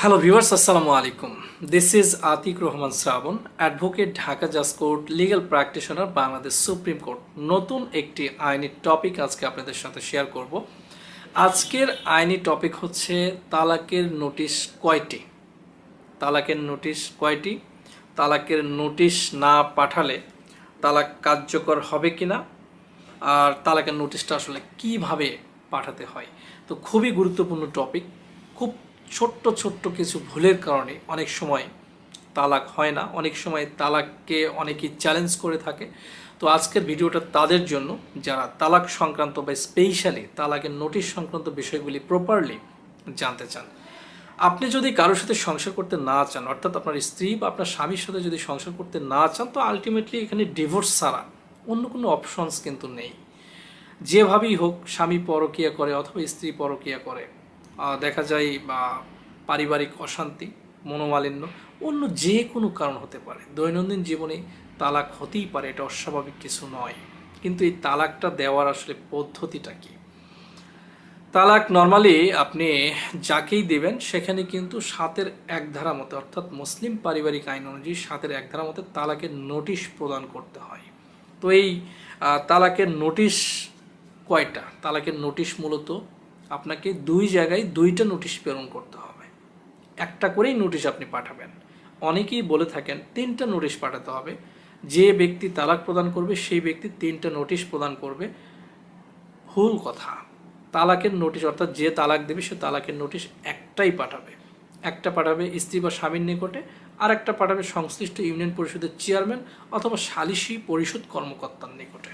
Hello viewers আসসালামু আলাইকুম this is Atiq Rahman Shrabon advocate Dhaka জাজ court legal practitioner Bangladesh supreme court নতুন একটি আইনি টপিক আজকে আপনাদের সাথে শেয়ার করব। আজকের আইনি টপিক হচ্ছে তালাকের নোটিশ কয়টি? তালাকের নোটিশ কয়টি? তালাকের নোটিশ না পাঠালে তালাক কার্যকর হবে কি না আর তালাকের নোটিশটা আসলে কীভাবে পাঠাতে হয়? তো খুবই গুরুত্বপূর্ণ টপিক খুব ছোট্ট ছোট্ট কিছু ভুলের কারণে অনেক সময় তালাক হয় না। অনেক সময় তালাককে অনেকেই চ্যালেঞ্জ করে থাকে। তো আজকের ভিডিওটা তাদের জন্য। যারা তালাক সংক্রান্ত বা স্পেশালি তালাকের নোটিশ সংক্রান্ত বিষয়গুলি প্রপারলি জানতে চান। আপনি যদি কারোর সাথে সংসার করতে না চান, অর্থাৎ আপনার স্ত্রী বা আপনার স্বামীর সাথে যদি সংসার করতে না চান, তো আলটিমেটলি এখানে ডিভোর্স ছাড়া অন্য কোনো অপশনস কিন্তু নেই। যেভাবেই হোক, স্বামী পরকিয়া করে অথবা স্ত্রী পরকিয়া করে দেখা যায়, বা পারিবারিক অশান্তি, মনোমালিন্য, অন্য যে কোনো কারণ হতে পারে। দৈনন্দিন জীবনে তালাক হতেই পারে, এটা অস্বাভাবিক কিছু নয়। কিন্তু এই তালাকটা দেওয়ার আসলে পদ্ধতিটা কি? তালাক নর্মালি আপনি যাকেই দেবেন, সেখানে কিন্তু সাতের এক ধারা মতে, অর্থাৎ মুসলিম পারিবারিক আইন অনুযায়ী সাতের এক ধারা মতে তালাকের নোটিশ প্রদান করতে হয়। তো এই তালাকের নোটিশ কয়টা? তালাকের নোটিশ মূলত আপনাকে দুই জায়গায় দুইটা নোটিশ প্রেরণ করতে হবে। একটা করেই নোটিশ আপনি পাঠাবেন। অনেকেই বলে থাকেন তিনটা নোটিশ পাঠাতে হবে। যে ব্যক্তি তালাক প্রদান করবে, সেই ব্যক্তি তিনটা নোটিশ প্রদান করবে। ভুল কথা। তালাকের নোটিশ অর্থাৎ যে তালাক দেবে, সে তালাকের নোটিশ একটাই পাঠাবে। একটা পাঠাবে স্ত্রী বা স্বামীর নিকটে আর একটা পাঠাবে সংশ্লিষ্ট ইউনিয়ন পরিষদের চেয়ারম্যান অথবা সালিসি পরিষদ কর্মকর্তার নিকটে।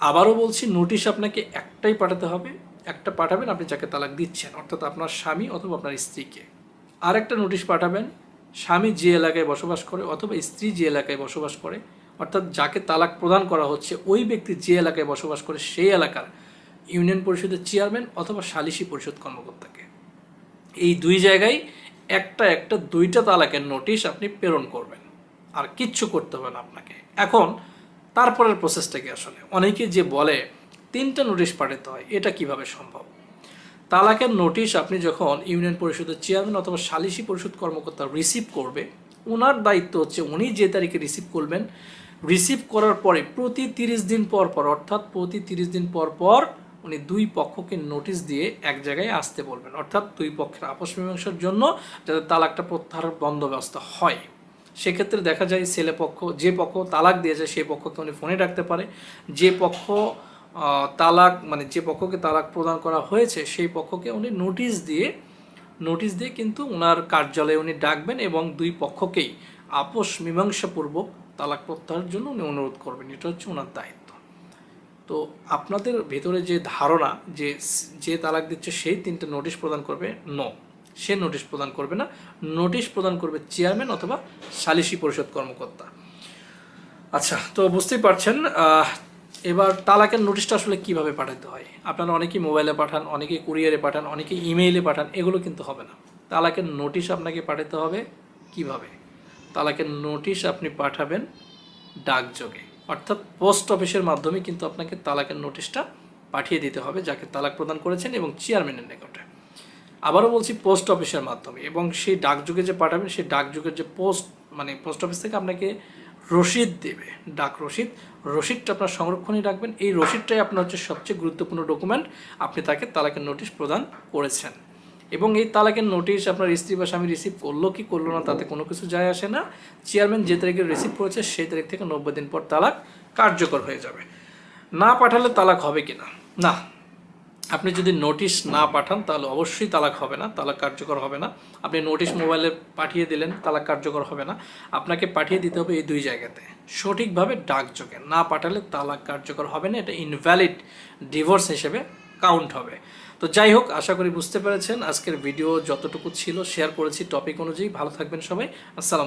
আবারও বলছি, নোটিশ আপনাকে একটাই পাঠাতে হবে। একটা পাঠাবেন, আপনি যাকে তালাক দিচ্ছেন, অর্থাৎ আপনার স্বামী অথবা আপনার স্ত্রীকে। আর একটা নোটিশ পাঠাবেন, স্বামী যে এলাকায় বসবাস করে অথবা স্ত্রী যে এলাকায় বসবাস করে, অর্থাৎ যাকে তালাক প্রদান করা হচ্ছে, ওই ব্যক্তি যে এলাকায় বসবাস করে সেই এলাকার ইউনিয়ন পরিষদের চেয়ারম্যান অথবা সালিসি পরিষদ কর্মকর্তাকে। এই দুই জায়গায় একটা একটা দুইটা তালাকের নোটিশ আপনি প্রেরণ করবেন, আর কিচ্ছু করতে হবে না আপনাকে। এখন তারপরের প্রসেসটা কি আসলে? অনেকে যে বলে তিনটা নোটিশ পাঠাতে হয়, এটা কীভাবে সম্ভব? তালাকের নোটিশ আপনি যখন ইউনিয়ন পরিষদের চেয়ারম্যান অথবা সালিসি পরিষদ কর্মকর্তা রিসিভ করবে ওনার দায়িত্ব হচ্ছে উনি যে তারিখে রিসিভ করবেন রিসিভ করার পরে প্রতি তিরিশ দিন পর পর, অর্থাৎ প্রতি তিরিশ দিন পর পর উনি দুই পক্ষকে নোটিশ দিয়ে এক জায়গায় আসতে বলবেন। অর্থাৎ দুই পক্ষের আপস মীমাংসার জন্য যাতে তালাকটা প্রত্যাহার বন্দোবস্ত হয়। সেক্ষেত্রে দেখা যায় ছেলে পক্ষ, যে পক্ষ তালাক দিয়েছে সেই পক্ষকে উনি ফোনে ডাকতে পারে। যে পক্ষ তালাক মানে যে পক্ষকে তালাক প্রদান করা হয়েছে, সেই পক্ষকে উনি নোটিশ দিয়ে নোটিশ দিয়ে কিন্তু ওনার কার্যালয়ে উনি ডাকবেন এবং দুই পক্ষকেই আপোষ মীমাংসাপূর্বক তালাক প্রত্যাহারের জন্য উনি অনুরোধ করবেন। এটা হচ্ছে ওনার দায়িত্ব। তো আপনাদের ভেতরে যে ধারণা যে যে তালাক দিচ্ছে, সেই তিনটে নোটিশ প্রদান করবে? নো সে নোটিশ প্রদান করবে না। নোটিশ প্রদান করবে চেয়ারম্যান অথবা সালিসি পরিষদ কর্মকর্তা। আচ্ছা তো বুঝতেই পারছেন এবার তালাকের নোটিশটা আসলে কীভাবে পাঠাতে হয়? আপনারা অনেকেই মোবাইলে পাঠান, অনেকেই কুরিয়ারে পাঠান, অনেকেই ইমেইলে পাঠান, এগুলো কিন্তু হবে না। তালাকের নোটিশ আপনাকে পাঠাতে হবে কীভাবে? তালাকের নোটিশ আপনি পাঠাবেন ডাকযোগে। অর্থাৎ পোস্ট অফিসের মাধ্যমে কিন্তু আপনাকে তালাকের নোটিশটা পাঠিয়ে দিতে হবে, যাকে তালাক প্রদান করেছেন এবং চেয়ারম্যানের নিকটে। আবারও বলছি পোস্ট অফিসের মাধ্যমে এবং সেই ডাকযোগে যে পাঠাবেন, সেই ডাকযোগের যে পোস্ট মানে পোস্ট অফিস থেকে আপনাকে রসিদ দেবে, ডাক রসিদ রসিদটা আপনার সংরক্ষণে রাখবেন। এই রসিদটাই আপনার হচ্ছে সবচেয়ে গুরুত্বপূর্ণ ডকুমেন্ট আপনি তাকে তালাকের নোটিশ প্রদান করেছেন। এবং এই তালাকের নোটিশ আপনার স্ত্রী বা স্বামী রিসিভ করল কি করল না, তাতে কোনো কিছু যায় আসে না। চেয়ারম্যান যে তারিখে রিসিভ করেছে, সেই তারিখ থেকে নব্বই দিন পর তালাক কার্যকর হয়ে যাবে। না পাঠালে তালাক হবে কি না না আপনি যদি নোটিশ না পাঠান তাহলে অবশ্যই তালাক হবে না তালাক কার্যকর হবে না। আপনি নোটিশ মোবাইলে পাঠিয়ে দিলেন তালাক কার্যকর হবে না। আপনাকে পাঠিয়ে দিতে হবে এই দুই জায়গাতে। সঠিকভাবে ডাকযোগে না পাঠালে তালাক কার্যকর হবে না এটা ইনভ্যালিড ডিভোর্স হিসেবে কাউন্ট হবে। তো যাই হোক আশা করি বুঝতে পেরেছেন। আজকের ভিডিও যতটুকু ছিল শেয়ার করেছি। টপিক অনুযায়ী ভালো থাকবেন সবাই। আসসালাম